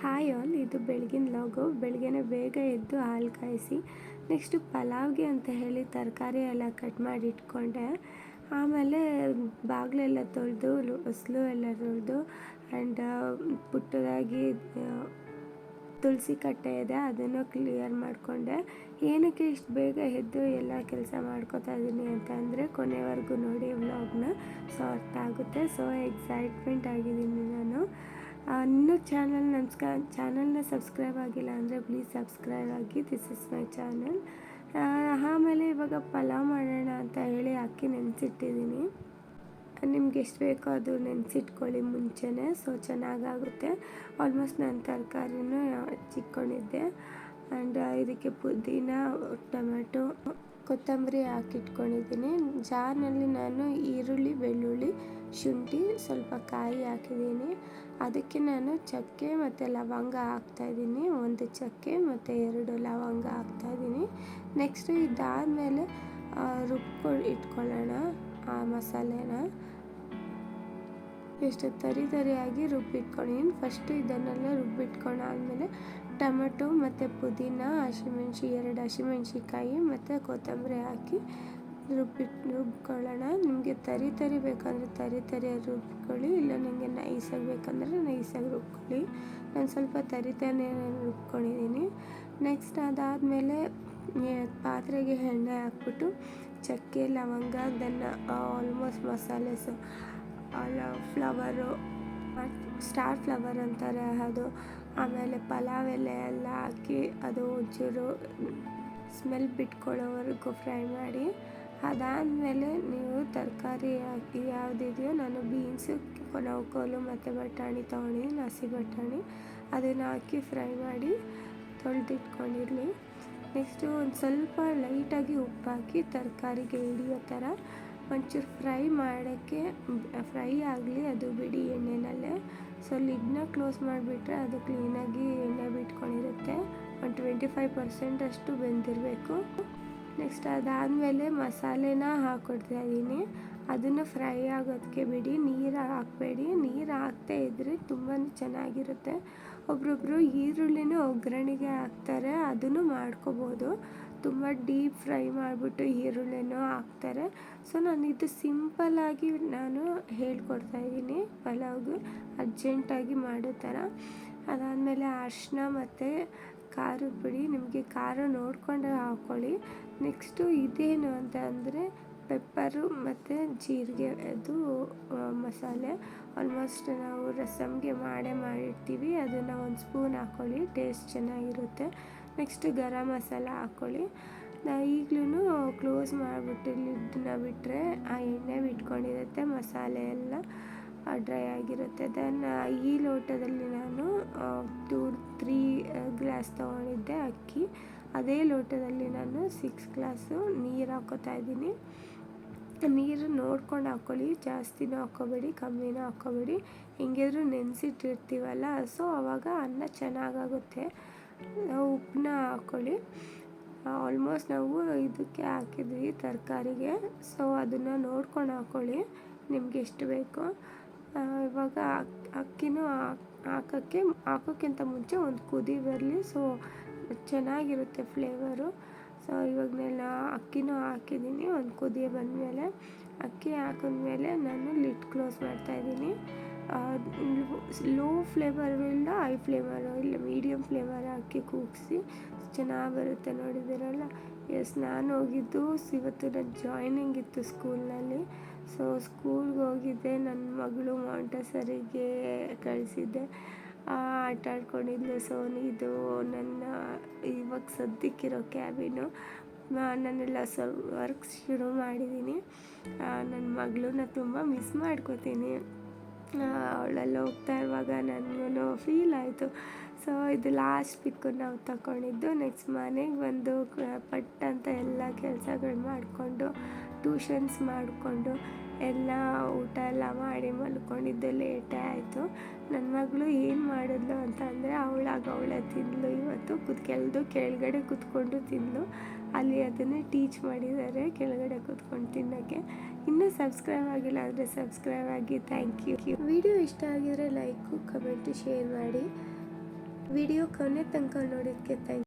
Hi all, ಇದು ಬೆಳಗಿನ ಲಾಗು. ಬೆಳಗ್ಗೆನೇ ಬೇಗ ಎದ್ದು ಹಾಲು ಕಾಯಿಸಿ, ನೆಕ್ಸ್ಟು ಪಲಾವ್ಗೆ ಅಂತ ಹೇಳಿ ತರಕಾರಿ ಎಲ್ಲ ಕಟ್ ಮಾಡಿ ಇಟ್ಕೊಂಡೆ. ಆಮೇಲೆ ಬಾಗಿಲೆಲ್ಲ ತೊಳೆದು ಹೊಸ್ಲು ಎಲ್ಲ ತೊಳೆದು ಆ್ಯಂಡ್ ಪುಟ್ಟದಾಗಿ ತುಳಸಿ ಕಟ್ಟೆ ಇದೆ, ಅದನ್ನು ಕ್ಲಿಯರ್ ಮಾಡಿಕೊಂಡೆ. ಏನಕ್ಕೆ ಇಷ್ಟು ಬೇಗ ಎದ್ದು ಎಲ್ಲ ಕೆಲಸ ಮಾಡ್ಕೋತಾ ಇದ್ದೀನಿ ಅಂತ ಅಂದರೆ, ಕೊನೆವರೆಗೂ ನೋಡಿ ವ್ಲಾಗ್ನ ಸೊ ಅರ್ಥ ಆಗುತ್ತೆ. ಸೊ ಎಕ್ಸೈಟ್ಮೆಂಟ್ ಆಗಿದ್ದೀನಿ ನಾನು. ಇನ್ನೂ ಚಾನಲ್ ನಮಸ್ಕಾರ, ಚಾನಲ್ನ ಸಬ್ಸ್ಕ್ರೈಬ್ ಆಗಿಲ್ಲ ಅಂದರೆ ಪ್ಲೀಸ್ ಸಬ್ಸ್ಕ್ರೈಬ್ ಆಗಿ ದಿಸ್ ಇಸ್ ಮೈ ಚಾನಲ್ ಆಮೇಲೆ ಇವಾಗ ಪಲಾವ್ ಮಾಡೋಣ ಅಂತ ಹೇಳಿ ಅಕ್ಕಿ ನೆನೆಸಿಟ್ಟಿದ್ದೀನಿ. ನಿಮ್ಗೆ ಎಷ್ಟು ಬೇಕೋ ಅದು ನೆನೆಸಿಟ್ಕೊಳ್ಳಿ ಮುಂಚೆನೇ ಸೊ ಚೆನ್ನಾಗಾಗುತ್ತೆ. ಆಲ್ಮೋಸ್ಟ್ ನಾನು ತರಕಾರಿನೂ ಚಿಕ್ಕೊಂಡಿದ್ದೆ. ಆ್ಯಂಡ್ ಇದಕ್ಕೆ ಪುದೀನ ಟೊಮೆಟೊ ಕೊತ್ತಂಬರಿ ಹಾಕಿಟ್ಕೊಂಡಿದ್ದೀನಿ. ಜಾರ್ನಲ್ಲಿ ನಾನು ಈರುಳ್ಳಿ, ಬೆಳ್ಳುಳ್ಳಿ, ಶುಂಠಿ ಸ್ವಲ್ಪ ಕಾಯಿ ಹಾಕಿದ್ದೀನಿ. ಅದಕ್ಕೆ ನಾನು ಚಕ್ಕೆ ಮತ್ತು ಲವಂಗ ಹಾಕ್ತಾಯಿದ್ದೀನಿ ಒಂದು ಚಕ್ಕೆ ಮತ್ತು ಎರಡು ಲವಂಗ ಹಾಕ್ತಾಯಿದ್ದೀನಿ ನೆಕ್ಸ್ಟು ಇದಾದಮೇಲೆ ರುಬ್ಕೊಂಡು ಇಟ್ಕೊಳ್ಳೋಣ ಆ ಮಸಾಲೆನ. ಎಷ್ಟು ತರಿ ತರಿಯಾಗಿ ರುಬ್ಬಿಟ್ಕೊಂಡಿದ್ದೀನಿ ಫಸ್ಟು ಇದನ್ನೆಲ್ಲ ರುಬ್ಬಿಟ್ಕೊಂಡಾದ್ಮೇಲೆ ಟೊಮೆಟೊ ಮತ್ತು ಪುದೀನ, ಹಸಿಮೆಣ್ಸಿ, ಎರಡು ಹಸಿಮೆಣ್ಸಿಕಾಯಿ ಮತ್ತು ಕೊತ್ತಂಬರಿ ಹಾಕಿ ರುಬ್ಬಿಟ್ಟು ರುಬ್ಕೊಳ್ಳೋಣ. ನಿಮಗೆ ತರಿ ತರಿ ಬೇಕಂದರೆ ತರಿ ತರಿಯಾಗಿ ರುಬ್ಕೊಳ್ಳಿ, ಇಲ್ಲ ನಿಮಗೆ ನೈಸಾಗಿ ಬೇಕಂದರೆ ನೈಸಾಗಿ ರುಬ್ಕೊಳ್ಳಿ. ನಾನು ಸ್ವಲ್ಪ ತರಿ ತರಿ ರುಬ್ಕೊಂಡಿದ್ದೀನಿ. ನೆಕ್ಸ್ಟ್ ಅದಾದಮೇಲೆ ಪಾತ್ರೆಗೆ ಎಣ್ಣೆ ಹಾಕ್ಬಿಟ್ಟು, ಚಕ್ಕೆ, ಲವಂಗ ಅದನ್ನು ಆಲ್ಮೋಸ್ಟ್ ಮಸಾಲೆಸು ಫ್ಲವರು ಸ್ಟಾರ್ ಫ್ಲವರ್ ಅಂತಾರೆ ಅದು. ಆಮೇಲೆ ಪಲಾವ್ ಎಲೆ ಎಲ್ಲ ಹಾಕಿ ಅದು ಒಂಚೂರು ಸ್ಮೆಲ್ ಬಿಟ್ಕೊಳ್ಳೋವರೆಗೂ ಫ್ರೈ ಮಾಡಿ, ಅದಾದಮೇಲೆ ನೀವು ತರಕಾರಿ ಹಾಕಿ ಯಾವುದಿದೆಯೋ ನಾನು ಬೀನ್ಸು ನೌಕೋಲು ಮತ್ತು ಬಟಾಣಿ ತೊಗೊಂಡಿದ್ದೀನಿ ಹಸಿ ಬಟಾಣಿ ಅದನ್ನು ಹಾಕಿ ಫ್ರೈ ಮಾಡಿ ತೊಳೆದಿಟ್ಕೊಂಡಿರಲಿ. ನೆಕ್ಸ್ಟು ಒಂದು ಸ್ವಲ್ಪ ಲೈಟಾಗಿ ಉಪ್ಪು ಹಾಕಿ ತರಕಾರಿಗೆ ಹಿಡಿಯೋ ಥರ ಒಂಚೂರು ಫ್ರೈ ಮಾಡೋಕ್ಕೆ ಫ್ರೈ ಆಗಲಿ, ಅದು ಬಿಡಿ ಎಣ್ಣೆನಲ್ಲೇ. ಸೊ, ಲಿಡ್ನ ಕ್ಲೋಸ್ ಮಾಡಿಬಿಟ್ರೆ ಅದು ಕ್ಲೀನಾಗಿ ಎಣ್ಣೆ ಬಿಟ್ಕೊಂಡಿರುತ್ತೆ. ಒಂದು ಟ್ವೆಂಟಿ ಫೈವ್ ಪರ್ಸೆಂಟ್ ಅಷ್ಟು ಬೆಂದಿರಬೇಕು. ನೆಕ್ಸ್ಟ್ ಅದಾದಮೇಲೆ ಮಸಾಲೆನ ಹಾಕ್ಕೊಡ್ತಾ ಇದ್ದೀನಿ. ಅದನ್ನು ಫ್ರೈ ಆಗೋದಕ್ಕೆ ಬಿಡಿ. ನೀರು ಹಾಕಬೇಡಿ. ನೀರು ಹಾಕ್ತಾ ಇದ್ದರೆ ತುಂಬಾ ಚೆನ್ನಾಗಿರುತ್ತೆ. ಒಬ್ರೊಬ್ಬರು ಈರುಳ್ಳಿನೂ ಒಗ್ಗರಣೆಗೆ ಹಾಕ್ತಾರೆ. ಅದನ್ನು ಮಾಡ್ಕೋಬೋದು. ತುಂಬ ಡೀಪ್ ಫ್ರೈ ಮಾಡಿಬಿಟ್ಟು ಈರುಳ್ಳಿನೂ ಹಾಕ್ತಾರೆ. ಸೊ, ನಾನು ಇದು ಸಿಂಪಲ್ಲಾಗಿ ನಾನು ಹೇಳ್ಕೊಡ್ತಾ ಇದ್ದೀನಿ. ಪಲಾವ್ಗೆ ಅರ್ಜೆಂಟಾಗಿ ಮಾಡೋ ಥರ. ಅದಾದಮೇಲೆ ಅರಿಶಿನ ಮತ್ತು ಖಾರದ ಪುಡಿ. ನಿಮಗೆ ಖಾರ ನೋಡಿಕೊಂಡು ಹಾಕ್ಕೊಳ್ಳಿ ನೆಕ್ಸ್ಟು ಇದೇನು ಅಂತ ಅಂದರೆ ಪೆಪ್ಪರು ಮತ್ತು ಜೀರಿಗೆ ಅದು ಮಸಾಲೆ. ಆಲ್ಮೋಸ್ಟ್ ನಾವು ರಸಮ್ಗೆ ಮಾಡೇ ಮಾಡಿರ್ತೀವಿ. ಅದನ್ನು ಒಂದು ಸ್ಪೂನ್ ಹಾಕ್ಕೊಳ್ಳಿ ಟೇಸ್ಟ್ ಚೆನ್ನಾಗಿರುತ್ತೆ. ನೆಕ್ಸ್ಟ್ ಗರಂ ಮಸಾಲ ಹಾಕ್ಕೊಳ್ಳಿ ನಾ ಈಗಲೂ ಕ್ಲೋಸ್ ಮಾಡಿಬಿಟ್ಟು ಲಿಡ್ನ ಬಿಟ್ಟರೆ ಆ ಎಣ್ಣೆ ಬಿಟ್ಕೊಂಡಿರುತ್ತೆ, ಮಸಾಲೆ ಎಲ್ಲ ಡ್ರೈ ಆಗಿರುತ್ತೆ. ದೆನ್ ಈ ಲೋಟದಲ್ಲಿ ನಾನು ಟೂ ತ್ರೀ ಗ್ಲಾಸ್ ತೊಗೊಂಡಿದ್ದೆ ಅಕ್ಕಿ. ಅದೇ ಲೋಟದಲ್ಲಿ ನಾನು ಸಿಕ್ಸ್ ಗ್ಲಾಸು ನೀರು ಹಾಕೋತಾ ಇದ್ದೀನಿ. ನೀರು ನೋಡ್ಕೊಂಡು ಹಾಕ್ಕೊಳ್ಳಿ, ಜಾಸ್ತಿನೂ ಹಾಕ್ಕೋಬೇಡಿ, ಕಮ್ಮಿನೂ ಹಾಕ್ಕೋಬೇಡಿ. ಹೆಂಗಿದ್ರು ನೆನೆಸಿಟ್ಟಿರ್ತೀವಲ್ಲ ಸೊ ಆವಾಗ ಅನ್ನ ಚೆನ್ನಾಗಾಗುತ್ತೆ. ಉಪ್ಪನ್ನ ಹಾಕ್ಕೊಳ್ಳಿ. ಆಲ್ಮೋಸ್ಟ್ ನಾವು ಇದಕ್ಕೆ ಹಾಕಿದ್ವಿ ತರಕಾರಿಗೆ. ಸೊ ಅದನ್ನು ನೋಡ್ಕೊಂಡು ಹಾಕ್ಕೊಳ್ಳಿ, ನಿಮ್ಗೆ ಎಷ್ಟು ಬೇಕು. ಇವಾಗ ಅಕ್ಕಿನೂ ಹಾಕೋಕ್ಕೆ, ಹಾಕೋಕ್ಕಿಂತ ಮುಂಚೆ ಒಂದು ಕುದಿ ಬರಲಿ ಸೊ ಚೆನ್ನಾಗಿರುತ್ತೆ ಫ್ಲೇವರು ಸೊ ಇವಾಗ ನಾನು ಅಕ್ಕಿನೂ ಹಾಕಿದ್ದೀನಿ. ಒಂದು ಕುದಿ ಬಂದಮೇಲೆ ಅಕ್ಕಿ ಹಾಕಿದ್ಮೇಲೆ ನಾನು ಲಿಡ್ ಕ್ಲೋಸ್ ಮಾಡ್ತಾಯಿದ್ದೀನಿ ಲೋ ಇಲ್ಲ ಹೈ ಫ್ಲೇವರು, ಇಲ್ಲ ಮೀಡಿಯಮ್ ಫ್ಲೇವರ್ ಅಕ್ಕಿ ಕೂಗಿಸಿ ಚೆನ್ನಾಗಿ ಬರುತ್ತೆ ನೋಡಿದ್ದೀರಲ್ಲ? ಎಸ್, ನಾನು ಹೋಗಿದ್ದು ಇವತ್ತು ನನ್ನ ಜಾಯ್ನಿಂಗ್ ಇತ್ತು ಸ್ಕೂಲ್ನಲ್ಲಿ. ಸೊ, ಸ್ಕೂಲ್ಗೆ ಹೋಗಿದ್ದೆ ನನ್ನ ಮಗಳು ಮಾಂಟಸರಿಗೆ ಕಳಿಸಿದ್ದೆ. ಆಟ ಆಡ್ಕೊಂಡಿದ್ಲು ಸೋನಿ. ಇದು ನನ್ನ ಇವಾಗ ಸದ್ಯಕ್ಕಿರೋ ಕ್ಯಾಬಿನು. ನಾನೆಲ್ಲ ಸ್ವಲ್ಪ ವರ್ಕ್ ಶುರು ಮಾಡಿದ್ದೀನಿ ನನ್ನ ಮಗಳನ್ನ ತುಂಬ ಮಿಸ್ ಮಾಡ್ಕೋತೀನಿ. ಅವಳೆಲ್ಲ ಹೋಗ್ತಾ ಇರುವಾಗ ನನಗೂ ಫೀಲ್ ಆಯಿತು. ಸೊ ಇದು ಲಾಸ್ಟ್ ಪಿಕ್ಕು ನಾವು ತಗೊಂಡಿದ್ದು ನೆಕ್ಸ್ಟ್ ಮನೆಗೆ ಬಂದು ಪಟ್ ಅಂತ ಎಲ್ಲ ಕೆಲಸಗಳು ಮಾಡಿಕೊಂಡು ಟ್ಯೂಷನ್ಸ್ ಮಾಡಿಕೊಂಡು, ಎಲ್ಲ ಊಟ ಎಲ್ಲ ಮಾಡಿ ಮಲ್ಕೊಂಡಿದ್ದು ಲೇಟೇ ಆಯಿತು. ನನ್ನ ಮಗಳು ಏನು ಮಾಡಿದ್ಲು ಅಂತ ಅಂದರೆ ಅವಳಾಗ ಅವಳೇ ತಿಂದಳು ಇವತ್ತು. ಕುತ್ ಕೆಳದು ಕೆಳಗಡೆ ಕುತ್ಕೊಂಡು ತಿಂದಳು ಅಲ್ಲಿ ಅದನ್ನೇ ಟೀಚ್ ಮಾಡಿದ್ದಾರೆ ಕೆಳಗಡೆ ಕುತ್ಕೊಂಡು ತಿನ್ನೋಕ್ಕೆ. ಇನ್ನೂ ಸಬ್ಸ್ಕ್ರೈಬ್ ಆಗಿಲ್ಲ ಅಂದರೆ ಸಬ್ಸ್ಕ್ರೈಬ್ ಆಗಿ. ಥ್ಯಾಂಕ್ ಯು ವಿಡಿಯೋ ಇಷ್ಟ ಆಗಿದ್ರೆ ಲೈಕು ಕಮೆಂಟು ಶೇರ್ ಮಾಡಿ. ವಿಡಿಯೋ ಕೊನೆ ತನಕ ನೋಡೋಕ್ಕೆ ಥ್ಯಾಂಕ್